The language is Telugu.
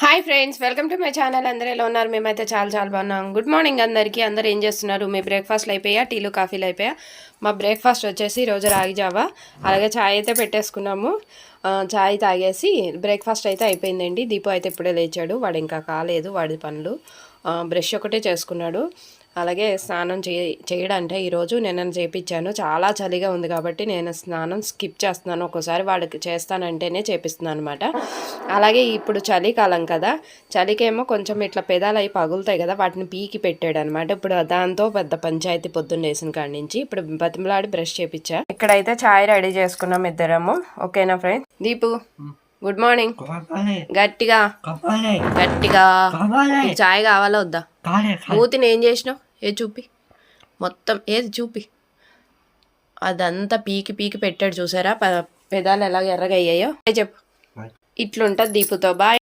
Hi friends welcome to my channel అందరూ ఎలా ఉన్నారు? మేమైతే చాలా చాలా బాగున్నాం. గుడ్ మార్నింగ్ అందరికీ. అందరూ ఏం చేస్తున్నారు? మీ బ్రేక్ఫాస్ట్లు అయిపోయా? టీలు కాఫీలు అయిపోయా? మా బ్రేక్ఫాస్ట్ వచ్చేసి రోజు రాగి జావా. అలాగే చాయ్ అయితే పెట్టేసుకున్నాము. ఛాయ్ చాయ్ తాగేసి బ్రేక్ఫాస్ట్ అయితే అయిపోయిందండి. దీపు అయితే ఇప్పుడే లేచాడు. వాడు ఇంకా కాలేదు. వాడి పనులు. బ్రష్ ఒకటే చేసుకున్నాడు. అలాగే స్నానం చే చేయడంటే ఈరోజు నేను చేయించాను చాలా చలిగా ఉంది కాబట్టి నేను స్నానం స్కిప్ చేస్తున్నాను. ఒక్కోసారి వాడికి చేస్తానంటేనే చేపిస్తున్నాను అనమాట అలాగే ఇప్పుడు చలికాలం కదా. చలికేమో కొంచెం ఇట్లా పెదాలు అవి పగులుతాయి కదా. వాటిని పీకి పెట్టాడు అనమాట ఇప్పుడు దాంతో పెద్ద పంచాయతీ పొద్దున్న వేసిన కాడి నుంచి ఇప్పుడు బతిమలాడి బ్రష్ చేపించా ఇక్కడైతే చాయ్ రెడీ చేసుకున్నాం ఇద్దరము. ఓకేనా ఫ్రెండ్? Deepu good morning. గట్టిగా. గట్టిగా. చాయ్ కావాలా వద్దా? కాలే మూతిని ఏం చేసినావు? ఏ చూపి. మొత్తం ఏది చూపి. అదంతా పీకి పీకి పెట్టాడు చూసారా? పెదాలు ఎలా ఎర్రగా అయ్యాయో? ఏ చెప్పు ఇట్లుంటుంది దీపుతో. బాయ్.